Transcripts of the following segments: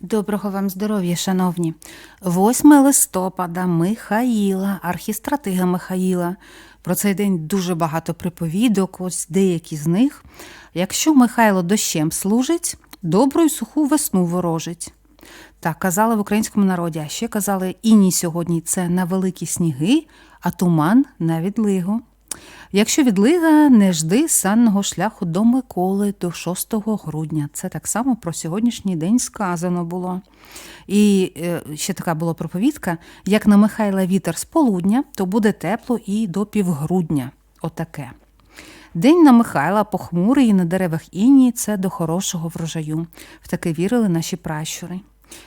Доброго вам здоров'я, шановні. 8 листопада Михаїла, архістратига Михаїла. Про цей день дуже багато приповідок, ось деякі з них. Якщо Михайло дощем служить, добру й суху весну ворожить. Так казали в українському народі, а ще казали іній сьогодні це на великі сніги, а туман на відлигу. Якщо відлига, не жди санного шляху до Миколи до 6 грудня. Це так само про сьогоднішній день сказано було. І е, ще така була проповідка: як на Михайла вітер з полудня, то буде тепло і до півгрудня. Отаке. День на Михайла похмурий і на деревах інії це до хорошого врожаю. В таке вірили наші пращури.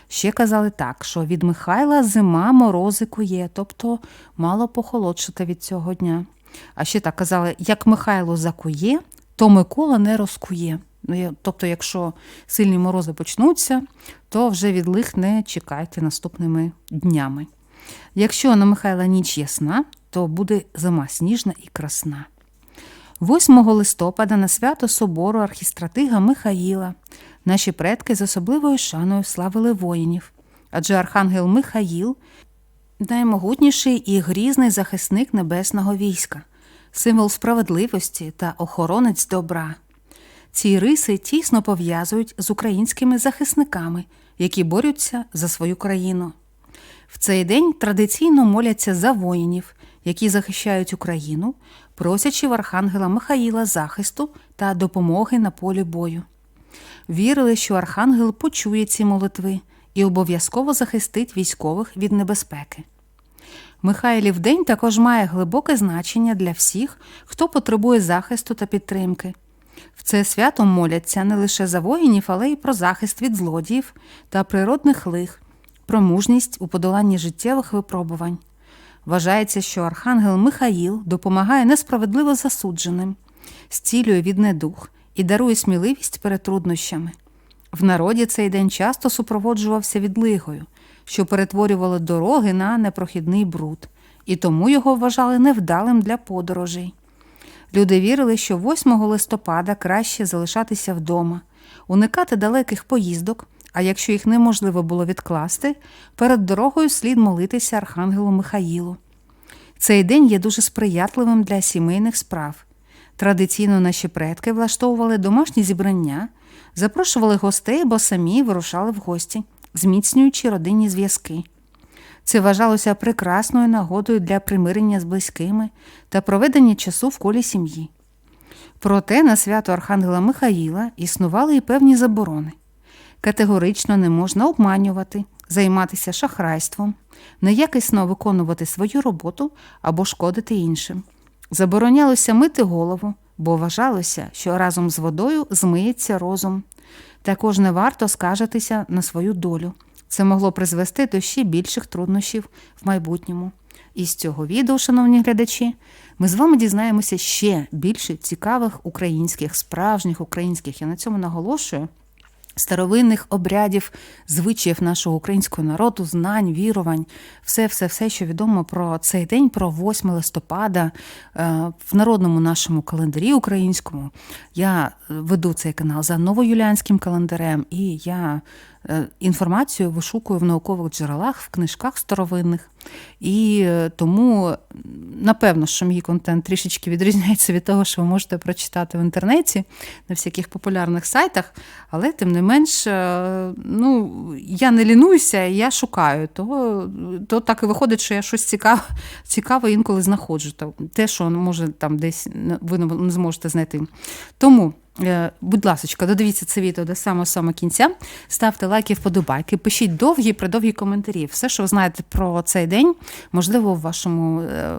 Ще казали так, що від Михайла зима морози кує, тобто мало похолодшити від цього дня. А ще так казали, як Михайло закує, то Микола не розкує. Ну, Тобто, якщо сильні морози почнуться, то вже від лих не чекайте наступними днями. Якщо на Михайла ніч ясна, то буде зима сніжна і красна. 8 листопада на свято собору архістратига Михаїла наші предки з особливою шаною славили воїнів, адже архангел Михаїл наймогутніший і грізний захисник небесного війська, символ справедливості та охоронець добра. Ці риси тісно пов'язують з українськими захисниками, які борються за свою країну. В цей день традиційно моляться за воїнів, які захищають Україну, просячи в архангела Михаїла захисту та допомоги на полі бою. Вірили, що архангел почує ці молитви і обов'язково захистить військових від небезпеки. Михайлів день також має глибоке значення для всіх, хто потребує захисту та підтримки. В це свято моляться не лише за воїнів, але й про захист від злодіїв та природних лих, про мужність у подоланні життєвих випробувань. Вважається, що архангел Михаїл допомагає несправедливо засудженим, зцілює від недух і дарує сміливість перед труднощами. В народі цей день часто супроводжувався відлигою, що перетворювало дороги на непрохідний бруд, і тому його вважали невдалим для подорожей. Люди вірили, що 8 листопада краще залишатися вдома, уникати далеких поїздок, а якщо їх неможливо було відкласти, перед дорогою слід молитися Архангелу Михаїлу. Цей день є дуже сприятливим для сімейних справ. Традиційно наші предки влаштовували домашні зібрання, запрошували гостей, бо самі вирушали в гості, зміцнюючи родинні зв'язки. Це вважалося прекрасною нагодою для примирення з близькими та проведення часу в колі сім'ї. Проте на свято Архангела Михаїла існували і певні заборони. Категорично не можна обманювати, займатися шахрайством, неякісно виконувати свою роботу або шкодити іншим. Заборонялося мити голову, бо вважалося, що разом з водою змиється розум. Також не варто скаржитися на свою долю. Це могло призвести до ще більших труднощів в майбутньому. І з цього відео, шановні глядачі, ми з вами дізнаємося ще більше цікавих українських, справжніх українських, я на цьому наголошую, старовинних обрядів, звичаїв нашого українського народу, знань, вірувань, все, все, все, що відомо про цей день, про 8 листопада е, в народному нашому календарі українському. Я веду цей канал за новоюліанським календарем, і я е, інформацію вишукую в наукових джерелах, в книжках старовинних. І е, тому, напевно, що мій контент трішечки відрізняється від того, що ви можете прочитати в інтернеті на всяких популярних сайтах, але тим не менш, е, ну, я не лінуюся, я шукаю. То, то так і виходить, що я щось цікаве, цікаве інколи знаходжу. Те, що може там десь ви не зможете знайти. Тому. Е, Будь ласка, додивіться це відео до самого самого кінця. Ставте лайки, вподобайки, пишіть довгі, придовгі коментарі. Все, що ви знаєте про цей день, можливо, в вашому е,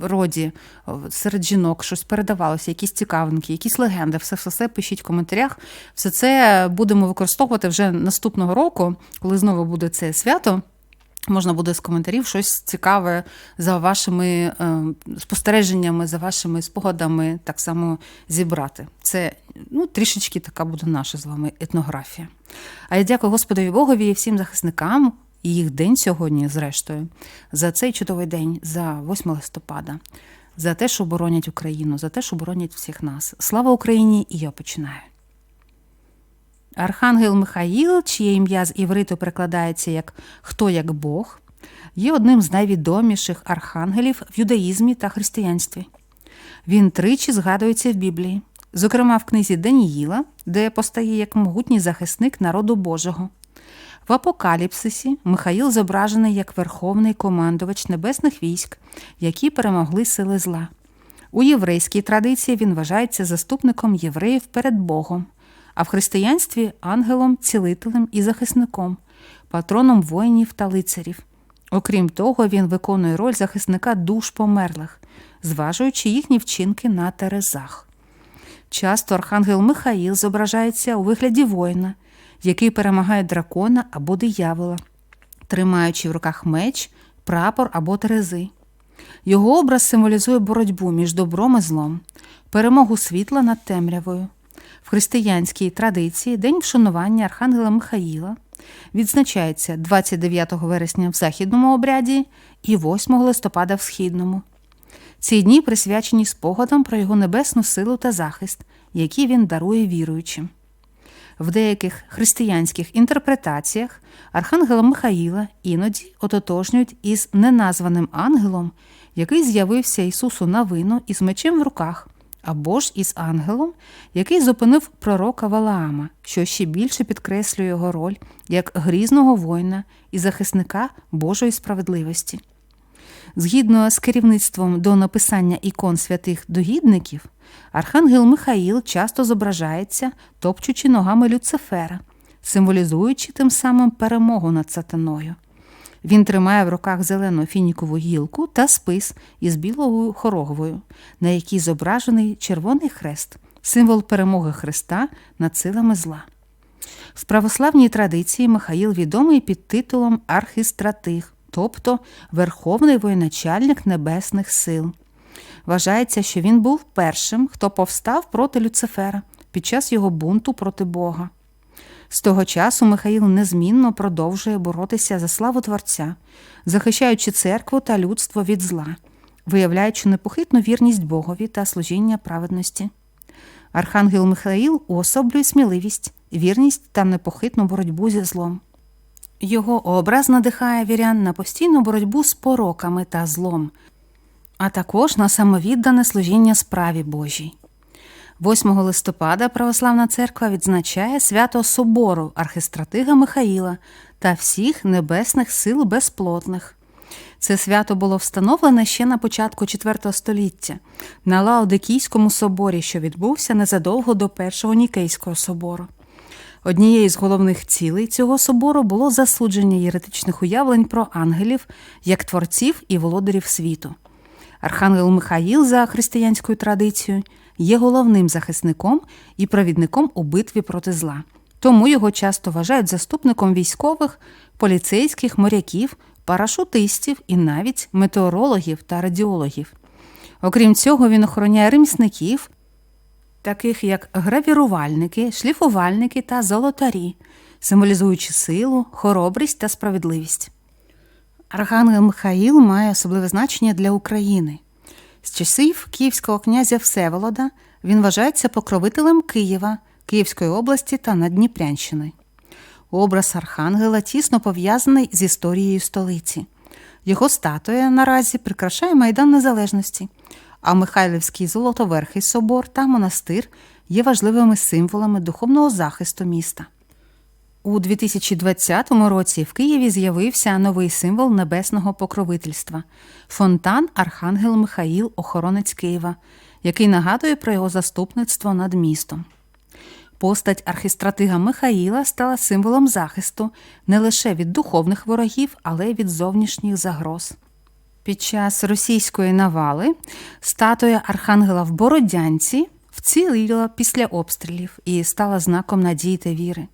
роді е, серед жінок щось передавалося, якісь цікавинки, якісь легенди. Все, все, все пишіть в коментарях. Все це будемо використовувати вже наступного року, коли знову буде це свято. Можна буде з коментарів щось цікаве за вашими е, спостереженнями, за вашими спогадами так само зібрати. Це ну, трішечки така буде наша з вами етнографія. А я дякую Господові Богові і всім захисникам і їх день сьогодні, зрештою, за цей чудовий день, за 8 листопада, за те, що боронять Україну, за те, що боронять всіх нас. Слава Україні! І я починаю. Архангел Михаїл, чиє ім'я з івриту перекладається як Хто як Бог, є одним з найвідоміших архангелів в юдаїзмі та християнстві. Він тричі згадується в Біблії, зокрема в книзі Даніїла, де постає як могутній захисник народу Божого. В Апокаліпсисі Михаїл зображений як верховний командувач небесних військ, які перемогли сили зла. У єврейській традиції він вважається заступником євреїв перед Богом, а в християнстві ангелом, цілителем і захисником, патроном воїнів та лицарів. Окрім того, він виконує роль захисника душ померлих, зважуючи їхні вчинки на терезах. Часто архангел Михаїл зображається у вигляді воїна, який перемагає дракона або диявола, тримаючи в руках меч, прапор або терези. Його образ символізує боротьбу між добром і злом, перемогу світла над темрявою. В християнській традиції День вшанування Архангела Михаїла відзначається 29 вересня в західному обряді і 8 листопада в східному. Ці дні присвячені спогадам про його небесну силу та захист, які він дарує віруючим. В деяких християнських інтерпретаціях Архангела Михаїла іноді ототожнюють із неназваним ангелом, який з'явився Ісусу на вину із мечем в руках, або ж із ангелом, який зупинив пророка Валаама, що ще більше підкреслює його роль як грізного воїна і захисника Божої справедливості. Згідно з керівництвом до написання ікон святих догідників, архангел Михаїл часто зображається, топчучи ногами Люцифера, символізуючи тим самим перемогу над сатаною. Він тримає в руках зелену фінікову гілку та спис із білою хорогвою, на якій зображений червоний хрест, символ перемоги Христа над силами зла. В православній традиції Михаїл відомий під титулом архістратиг, тобто Верховний воєначальник Небесних сил. Вважається, що він був першим, хто повстав проти Люцифера під час його бунту проти Бога. З того часу Михаїл незмінно продовжує боротися за славу Творця, захищаючи церкву та людство від зла, виявляючи непохитну вірність Богові та служіння праведності. Архангел Михаїл уособлює сміливість, вірність та непохитну боротьбу зі злом. Його образ надихає вірян на постійну боротьбу з пороками та злом, а також на самовіддане служіння справі Божій. 8 листопада Православна церква відзначає свято Собору архистратига Михаїла та всіх небесних сил безплотних. Це свято було встановлене ще на початку IV століття на Лаодикійському соборі, що відбувся незадовго до Першого Нікейського собору. Однією з головних цілей цього собору було засудження єретичних уявлень про ангелів як творців і володарів світу. Архангел Михаїл за християнською традицією є головним захисником і провідником у битві проти зла. Тому його часто вважають заступником військових, поліцейських, моряків, парашутистів і навіть метеорологів та радіологів. Окрім цього, він охороняє ремісників, таких як гравірувальники, шліфувальники та золотарі, символізуючи силу, хоробрість та справедливість. Архангел Михаїл має особливе значення для України. З часів київського князя Всеволода він вважається покровителем Києва, Київської області та Надніпрянщини. Образ Архангела тісно пов'язаний з історією столиці. Його статуя наразі прикрашає Майдан Незалежності, а Михайлівський Золотоверхий собор та монастир є важливими символами духовного захисту міста. У 2020 році в Києві з'явився новий символ небесного покровительства фонтан Архангел Михаїл, охоронець Києва, який нагадує про його заступництво над містом. Постать архістратига Михаїла стала символом захисту не лише від духовних ворогів, але й від зовнішніх загроз. Під час російської навали статуя Архангела в Бородянці вціліла після обстрілів і стала знаком надії та віри.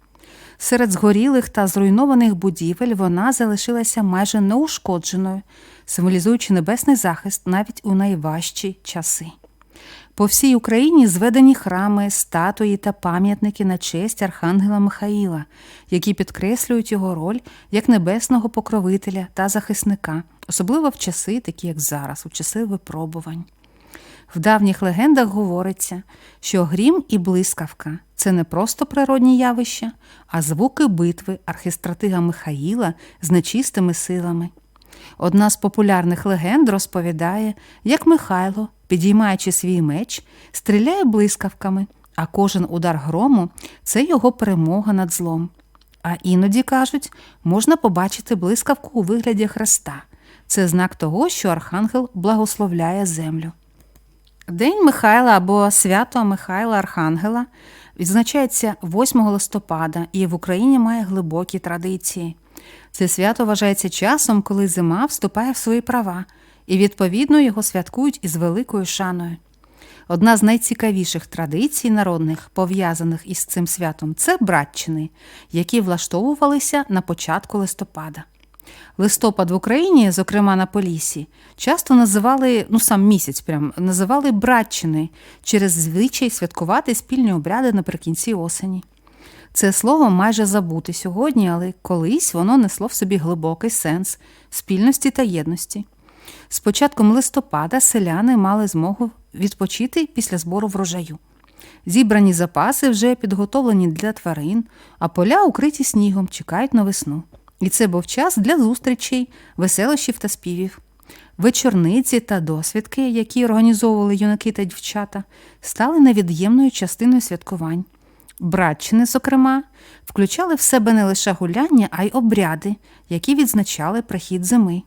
Серед згорілих та зруйнованих будівель вона залишилася майже неушкодженою, символізуючи небесний захист навіть у найважчі часи. По всій Україні зведені храми, статуї та пам'ятники на честь Архангела Михаїла, які підкреслюють його роль як небесного покровителя та захисника, особливо в часи, такі як зараз, у часи випробувань. В давніх легендах говориться, що грім і блискавка це не просто природні явища, а звуки битви архістратига Михаїла з нечистими силами. Одна з популярних легенд розповідає, як Михайло, підіймаючи свій меч, стріляє блискавками, а кожен удар грому це його перемога над злом. А іноді кажуть, можна побачити блискавку у вигляді хреста. Це знак того, що архангел благословляє землю. День Михайла або свято Михайла Архангела відзначається 8 листопада і в Україні має глибокі традиції. Це свято вважається часом, коли зима вступає в свої права, і відповідно його святкують із великою шаною. Одна з найцікавіших традицій народних, пов'язаних із цим святом, це братчини, які влаштовувалися на початку листопада. Листопад в Україні, зокрема на Поліссі, часто називали, ну сам місяць прям, називали братчини через звичай святкувати спільні обряди наприкінці осені. Це слово майже забуте сьогодні, але колись воно несло в собі глибокий сенс спільності та єдності. З початком листопада селяни мали змогу відпочити після збору врожаю. Зібрані запаси вже підготовлені для тварин, а поля укриті снігом, чекають на весну. І це був час для зустрічей, веселощів та співів. Вечорниці та досвідки, які організовували юнаки та дівчата, стали невід'ємною частиною святкувань. Братчини, зокрема, включали в себе не лише гуляння, а й обряди, які відзначали прихід зими.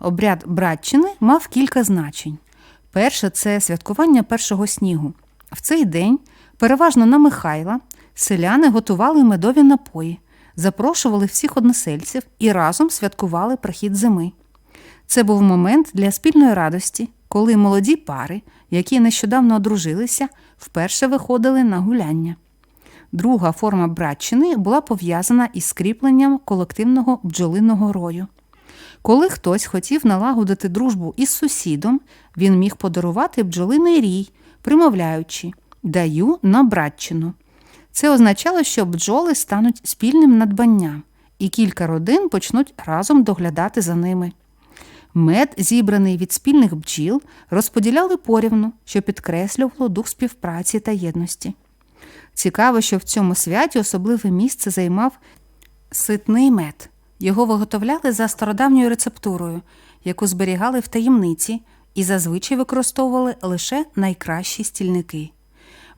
Обряд братчини мав кілька значень. Перше це святкування першого снігу. В цей день, переважно на Михайла, селяни готували медові напої, запрошували всіх односельців і разом святкували прихід зими. Це був момент для спільної радості, коли молоді пари, які нещодавно одружилися, вперше виходили на гуляння. Друга форма братчини була пов'язана із скріпленням колективного бджолиного рою. Коли хтось хотів налагодити дружбу із сусідом, він міг подарувати бджолиний рій, примовляючи даю на братчину. Це означало, що бджоли стануть спільним надбанням, і кілька родин почнуть разом доглядати за ними. Мед, зібраний від спільних бджіл, розподіляли порівну, що підкреслювало дух співпраці та єдності. Цікаво, що в цьому святі особливе місце займав ситний мед. Його виготовляли за стародавньою рецептурою, яку зберігали в таємниці і зазвичай використовували лише найкращі стільники.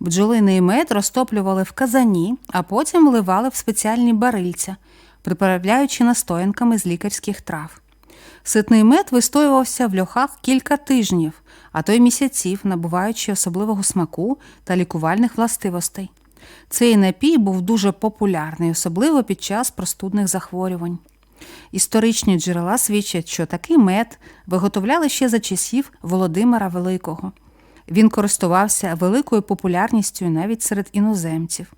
Бджолиний мед розтоплювали в казані, а потім вливали в спеціальні барильця, приправляючи настоянками з лікарських трав. Ситний мед вистоювався в льохах кілька тижнів, а то й місяців, набуваючи особливого смаку та лікувальних властивостей. Цей напій був дуже популярний, особливо під час простудних захворювань. Історичні джерела свідчать, що такий мед виготовляли ще за часів Володимира Великого. Він користувався великою популярністю навіть серед іноземців.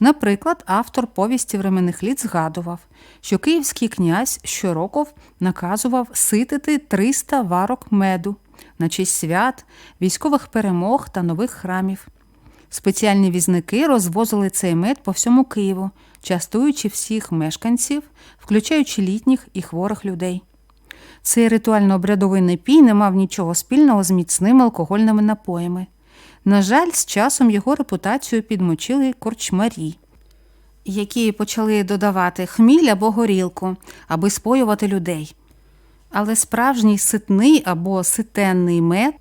Наприклад, автор повісті временних літ згадував, що київський князь щороку наказував ситити 300 варок меду на честь свят, військових перемог та нових храмів. Спеціальні візники розвозили цей мед по всьому Києву, частуючи всіх мешканців, включаючи літніх і хворих людей. Цей ритуально-обрядовий напій не мав нічого спільного з міцними алкогольними напоями. На жаль, з часом його репутацію підмочили корчмарі, які почали додавати хміль або горілку, аби споювати людей. Але справжній ситний або ситенний мед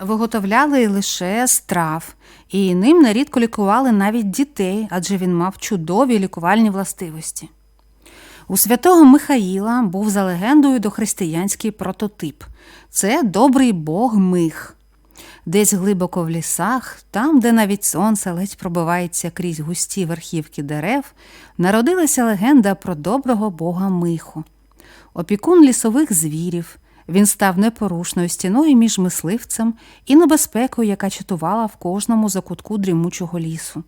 виготовляли лише з трав, і ним нерідко лікували навіть дітей, адже він мав чудові лікувальні властивості. У святого Михаїла був за легендою дохристиянський прототип це добрий бог мих. Десь глибоко в лісах, там, де навіть сонце ледь пробивається крізь густі верхівки дерев, народилася легенда про доброго бога Миху. Опікун лісових звірів, він став непорушною стіною між мисливцем і небезпекою, яка чатувала в кожному закутку дрімучого лісу.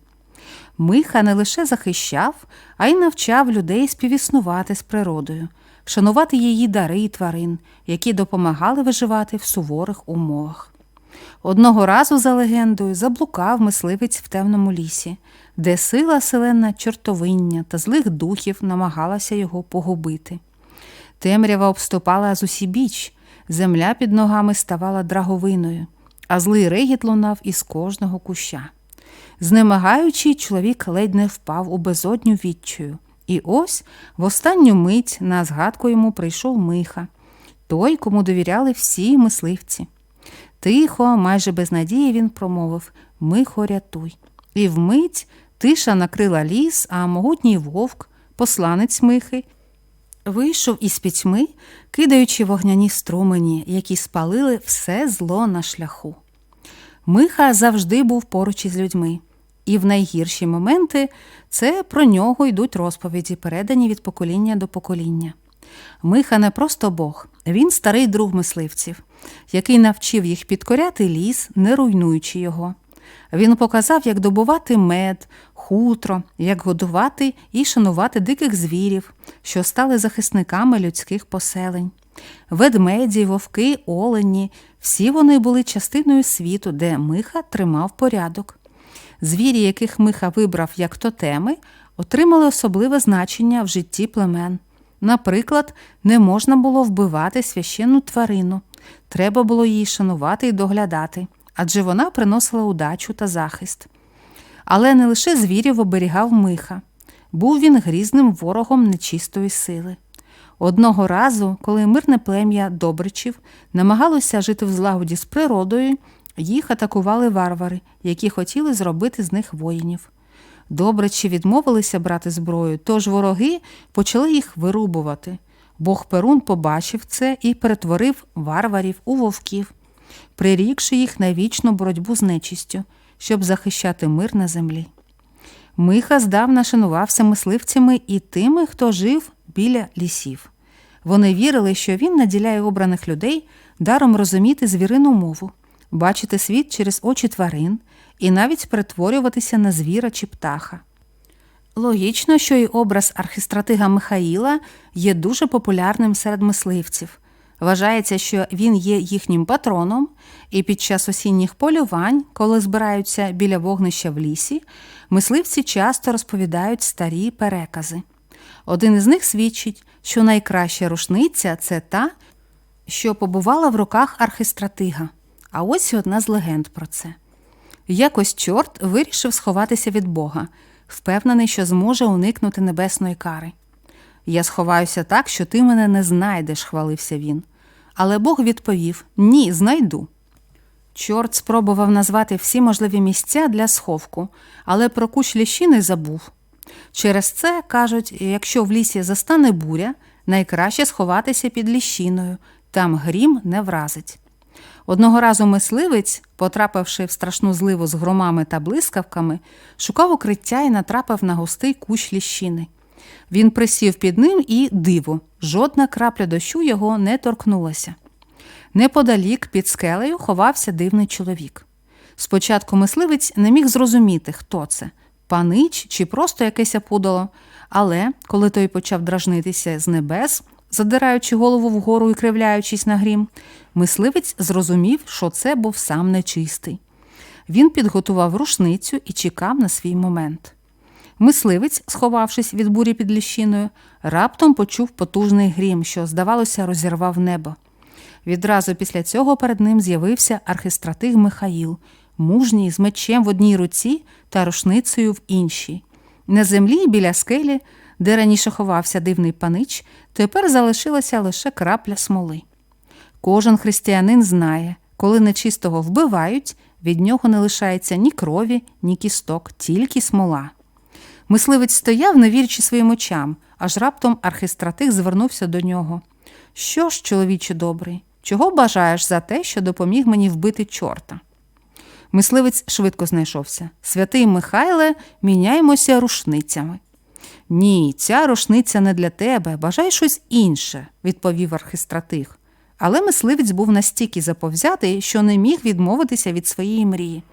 Миха не лише захищав, а й навчав людей співіснувати з природою, шанувати її дари і тварин, які допомагали виживати в суворих умовах. Одного разу, за легендою, заблукав мисливець в темному лісі, де сила селена чортовиння та злих духів намагалася його погубити. Темрява обступала з усібіч, земля під ногами ставала драговиною, а злий регіт лунав із кожного куща. Знемагаючи, чоловік ледь не впав у безодню відчаю. І ось в останню мить на згадку йому прийшов Миха, той, кому довіряли всі мисливці. Тихо, майже без надії він промовив Михо, рятуй. І вмить тиша накрила ліс, а могутній вовк, посланець Михи, вийшов із пітьми, кидаючи вогняні струмені, які спалили все зло на шляху. Миха завжди був поруч із людьми, і в найгірші моменти це про нього йдуть розповіді, передані від покоління до покоління. Миха не просто Бог, він старий друг мисливців, який навчив їх підкоряти ліс, не руйнуючи його. Він показав, як добувати мед, хутро, як годувати і шанувати диких звірів, що стали захисниками людських поселень. Ведмеді, вовки, олені всі вони були частиною світу, де Миха тримав порядок. Звірі, яких Миха вибрав як тотеми, отримали особливе значення в житті племен. Наприклад, не можна було вбивати священну тварину, треба було її шанувати і доглядати, адже вона приносила удачу та захист. Але не лише звірів оберігав Миха, був він грізним ворогом нечистої сили. Одного разу, коли мирне плем'я Добричів намагалося жити в злагоді з природою, їх атакували варвари, які хотіли зробити з них воїнів. Добричі відмовилися брати зброю, тож вороги почали їх вирубувати. Бог Перун побачив це і перетворив варварів у вовків, прирікши їх на вічну боротьбу з нечистю, щоб захищати мир на землі. Миха здавна шанувався мисливцями і тими, хто жив біля лісів. Вони вірили, що він наділяє обраних людей даром розуміти звірину мову, бачити світ через очі тварин і навіть перетворюватися на звіра чи птаха. Логічно, що і образ архістратига Михаїла є дуже популярним серед мисливців. Вважається, що він є їхнім патроном, і під час осінніх полювань, коли збираються біля вогнища в лісі, мисливці часто розповідають старі перекази. Один із них свідчить, що найкраща рушниця це та, що побувала в руках архистратига. А ось одна з легенд про це. Якось чорт вирішив сховатися від Бога, впевнений, що зможе уникнути небесної кари. Я сховаюся так, що ти мене не знайдеш, хвалився він. Але Бог відповів Ні, знайду. Чорт спробував назвати всі можливі місця для сховку, але про куч ліщини забув. Через це кажуть, якщо в лісі застане буря, найкраще сховатися під ліщиною, там грім не вразить. Одного разу мисливець, потрапивши в страшну зливу з громами та блискавками, шукав укриття і натрапив на густий кущ ліщини. Він присів під ним і диво, жодна крапля дощу його не торкнулася. Неподалік під скелею ховався дивний чоловік. Спочатку мисливець не міг зрозуміти, хто це панич чи просто якесь опудало, але коли той почав дражнитися з небес, задираючи голову вгору і кривляючись на грім, мисливець зрозумів, що це був сам нечистий. Він підготував рушницю і чекав на свій момент. Мисливець, сховавшись від бурі під ліщиною, раптом почув потужний грім, що, здавалося, розірвав небо. Відразу після цього перед ним з'явився архистратиг Михаїл, мужній з мечем в одній руці та рушницею в іншій. На землі біля скелі, де раніше ховався дивний панич, тепер залишилася лише крапля смоли. Кожен християнин знає, коли нечистого вбивають, від нього не лишається ні крові, ні кісток, тільки смола. Мисливець стояв, не вірячи своїм очам, аж раптом архистратих звернувся до нього. Що ж, чоловіче добрий, чого бажаєш за те, що допоміг мені вбити чорта? Мисливець швидко знайшовся. Святий Михайле, міняємося рушницями. Ні, ця рушниця не для тебе, бажай щось інше, відповів архистратих. Але мисливець був настільки заповзятий, що не міг відмовитися від своєї мрії.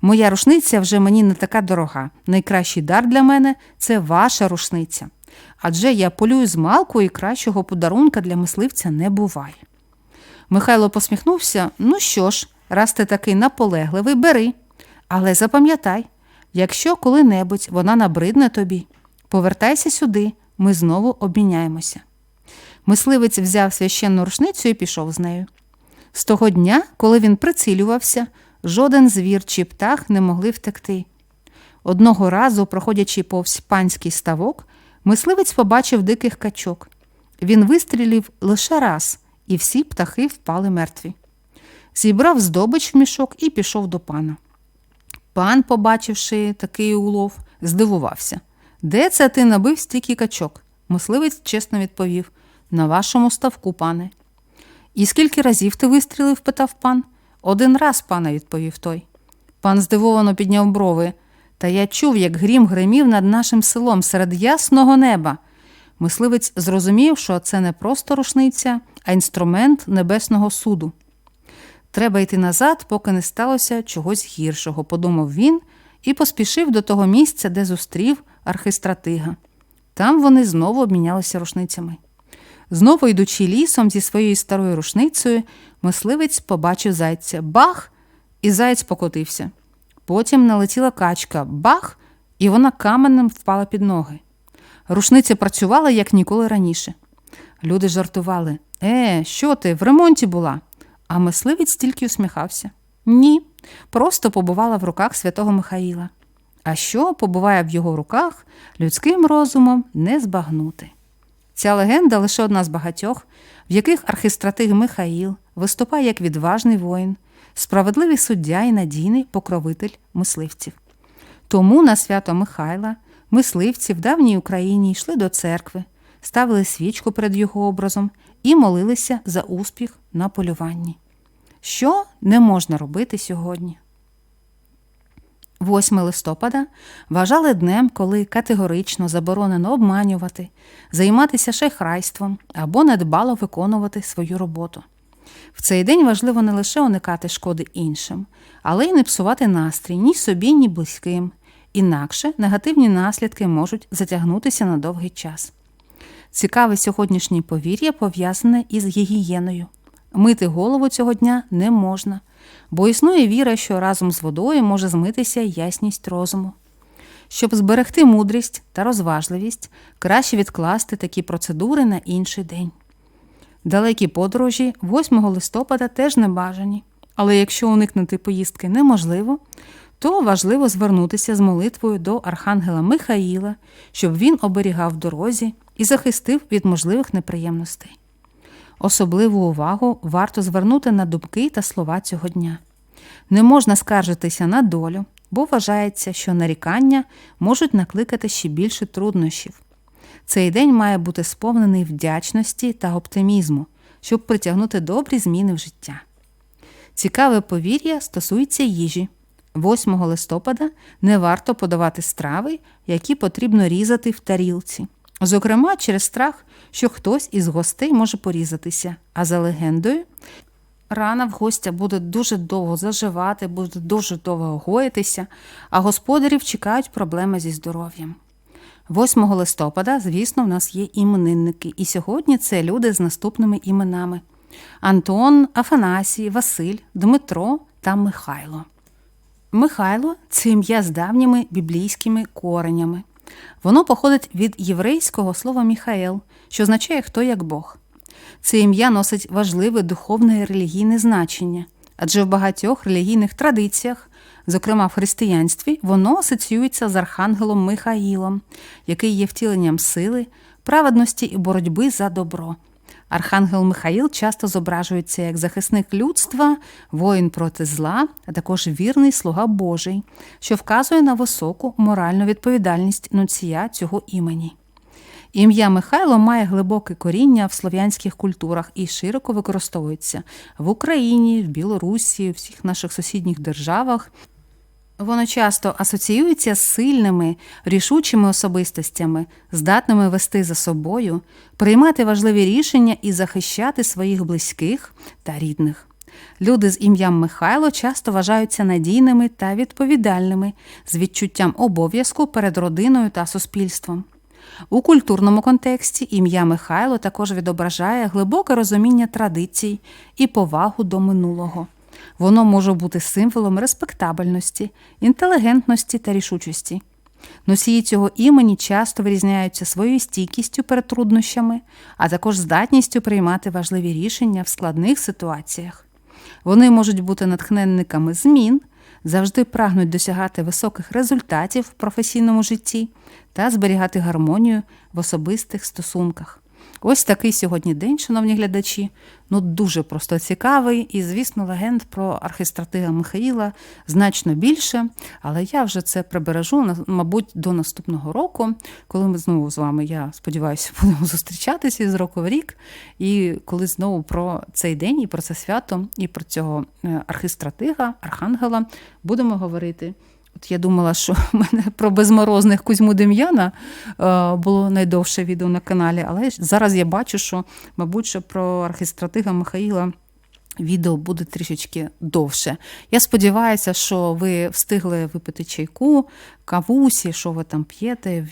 Моя рушниця вже мені не така дорога. Найкращий дар для мене це ваша рушниця. Адже я полюю з малку і кращого подарунка для мисливця не буває. Михайло посміхнувся ну що ж, раз ти такий наполегливий, бери. Але запам'ятай, якщо коли-небудь вона набридне тобі, повертайся сюди, ми знову обміняємося. Мисливець взяв священну рушницю і пішов з нею. З того дня, коли він прицілювався, жоден звір чи птах не могли втекти. Одного разу, проходячи повз панський ставок, мисливець побачив диких качок. Він вистрілив лише раз, і всі птахи впали мертві. Зібрав здобич в мішок і пішов до пана. Пан, побачивши такий улов, здивувався. Де це ти набив стільки качок? Мисливець чесно відповів на вашому ставку, пане. І скільки разів ти вистрілив? питав пан. Один раз, пане, відповів той. Пан здивовано підняв брови. Та я чув, як грім гримів над нашим селом серед ясного неба. Мисливець зрозумів, що це не просто рушниця, а інструмент небесного суду. Треба йти назад, поки не сталося чогось гіршого, подумав він і поспішив до того місця, де зустрів архистратига. Там вони знову обмінялися рушницями. Знову йдучи лісом зі своєю старою рушницею, мисливець побачив зайця бах, і заєць покотився. Потім налетіла качка бах, і вона каменем впала під ноги. Рушниця працювала як ніколи раніше. Люди жартували Е, що ти, в ремонті була? А мисливець тільки усміхався. Ні, просто побувала в руках святого Михаїла. А що побуває в його руках, людським розумом не збагнути. Ця легенда лише одна з багатьох, в яких архистратиг Михаїл виступає як відважний воїн, справедливий суддя і надійний покровитель мисливців. Тому на свято Михайла мисливці в давній Україні йшли до церкви, ставили свічку перед його образом і молилися за успіх на полюванні. Що не можна робити сьогодні? 8 листопада вважали днем, коли категорично заборонено обманювати, займатися шахрайством або недбало виконувати свою роботу. В цей день важливо не лише уникати шкоди іншим, але й не псувати настрій ні собі, ні близьким. Інакше негативні наслідки можуть затягнутися на довгий час. Цікаве сьогоднішнє повір'я пов'язане із гігієною. Мити голову цього дня не можна, бо існує віра, що разом з водою може змитися ясність розуму. Щоб зберегти мудрість та розважливість, краще відкласти такі процедури на інший день. Далекі подорожі 8 листопада теж не бажані, але якщо уникнути поїздки неможливо, то важливо звернутися з молитвою до Архангела Михаїла, щоб він оберігав дорозі і захистив від можливих неприємностей. Особливу увагу варто звернути на думки та слова цього дня. Не можна скаржитися на долю, бо вважається, що нарікання можуть накликати ще більше труднощів. Цей день має бути сповнений вдячності та оптимізму, щоб притягнути добрі зміни в життя. Цікаве повір'я стосується їжі. 8 листопада не варто подавати страви, які потрібно різати в тарілці. Зокрема, через страх, що хтось із гостей може порізатися, а за легендою, рана в гостя буде дуже довго заживати, буде дуже довго гоїтися, а господарів чекають проблеми зі здоров'ям. 8 листопада, звісно, в нас є іменинники, і сьогодні це люди з наступними іменами: Антон, Афанасій, Василь, Дмитро та Михайло. Михайло це ім'я з давніми біблійськими коренями. Воно походить від єврейського слова Міхаел, що означає хто як Бог. Це ім'я носить важливе духовне і релігійне значення, адже в багатьох релігійних традиціях, зокрема в християнстві, воно асоціюється з архангелом Михаїлом, який є втіленням сили, праведності і боротьби за добро. Архангел Михаїл часто зображується як захисник людства, воїн проти зла, а також вірний слуга Божий, що вказує на високу моральну відповідальність нуція цього імені. Ім'я Михайло має глибоке коріння в слов'янських культурах і широко використовується в Україні, в Білорусі, в всіх наших сусідніх державах. Воно часто асоціюється з сильними, рішучими особистостями, здатними вести за собою, приймати важливі рішення і захищати своїх близьких та рідних. Люди з ім'ям Михайло часто вважаються надійними та відповідальними, з відчуттям обов'язку перед родиною та суспільством. У культурному контексті ім'я Михайло також відображає глибоке розуміння традицій і повагу до минулого. Воно може бути символом респектабельності, інтелігентності та рішучості. Носії цього імені часто вирізняються своєю стійкістю перед труднощами, а також здатністю приймати важливі рішення в складних ситуаціях. Вони можуть бути натхненниками змін, завжди прагнуть досягати високих результатів в професійному житті та зберігати гармонію в особистих стосунках. Ось такий сьогодні день, шановні глядачі. Ну дуже просто цікавий. І, звісно, легенд про архистратига Михаїла значно більше. Але я вже це прибережу, мабуть, до наступного року, коли ми знову з вами, я сподіваюся, будемо зустрічатися з року в рік. І коли знову про цей день, і про це свято, і про цього е, архистратига, архангела будемо говорити. Я думала, що в мене про безморозних Кузьму Дем'яна е, було найдовше відео на каналі, але зараз я бачу, що, мабуть, що про архістратига Михаїла відео буде трішечки довше. Я сподіваюся, що ви встигли випити чайку, кавусі, що ви там п'єте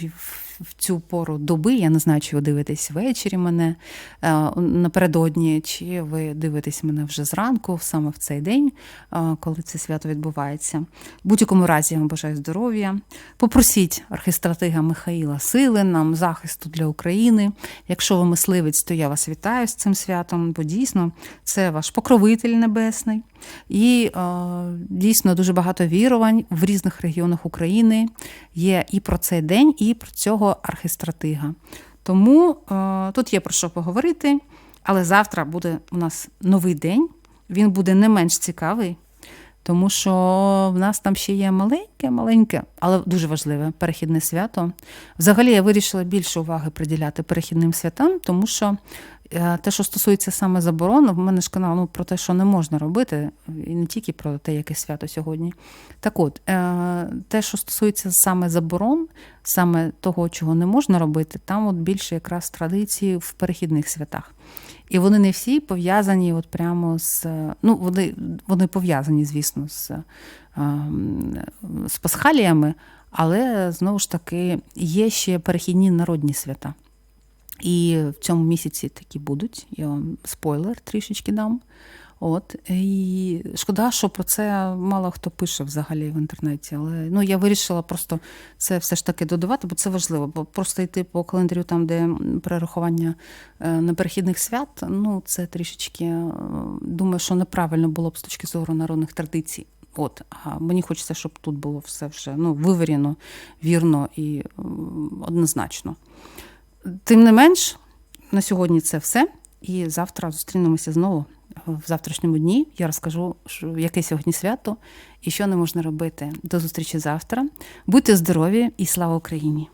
в, цю пору доби. Я не знаю, чи ви дивитесь ввечері мене е, напередодні, чи ви дивитесь мене вже зранку, саме в цей день, е, коли це свято відбувається. В будь-якому разі я вам бажаю здоров'я. Попросіть архистратига Михаїла сили нам, захисту для України. Якщо ви мисливець, то я вас вітаю з цим святом, бо дійсно це ваш покровитель небесний. І е, дійсно дуже багато вірувань в різних регіонах України є і про цей день, і про цього архистратига. Тому е, тут є про що поговорити, але завтра буде у нас новий день. Він буде не менш цікавий, тому що в нас там ще є маленьке, маленьке, але дуже важливе перехідне свято. Взагалі я вирішила більше уваги приділяти перехідним святам, тому що те, що стосується саме заборон, в мене ж канал ну, про те, що не можна робити, і не тільки про те, яке свято сьогодні. Так от, е, те, що стосується саме заборон, саме того, чого не можна робити, там от більше якраз традиції в перехідних святах. І вони не всі пов'язані от прямо з. Ну, вони, вони пов'язані, звісно, з, ем, з пасхаліями, але знову ж таки є ще перехідні народні свята. І в цьому місяці такі будуть. Я вам спойлер трішечки дам. От і шкода, що про це мало хто пише взагалі в інтернеті. Але ну я вирішила просто це все ж таки додавати, бо це важливо. Бо просто йти по календарю, там, де перерахування е, неперехідних свят, ну це трішечки е, думаю, що неправильно було б з точки зору народних традицій. От, а мені хочеться, щоб тут було все вже ну, вивірено, вірно і однозначно. Тим не менш, на сьогодні це все. І завтра зустрінемося знову в завтрашньому дні. Я розкажу, яке сьогодні свято і що не можна робити. До зустрічі завтра. Будьте здорові і слава Україні!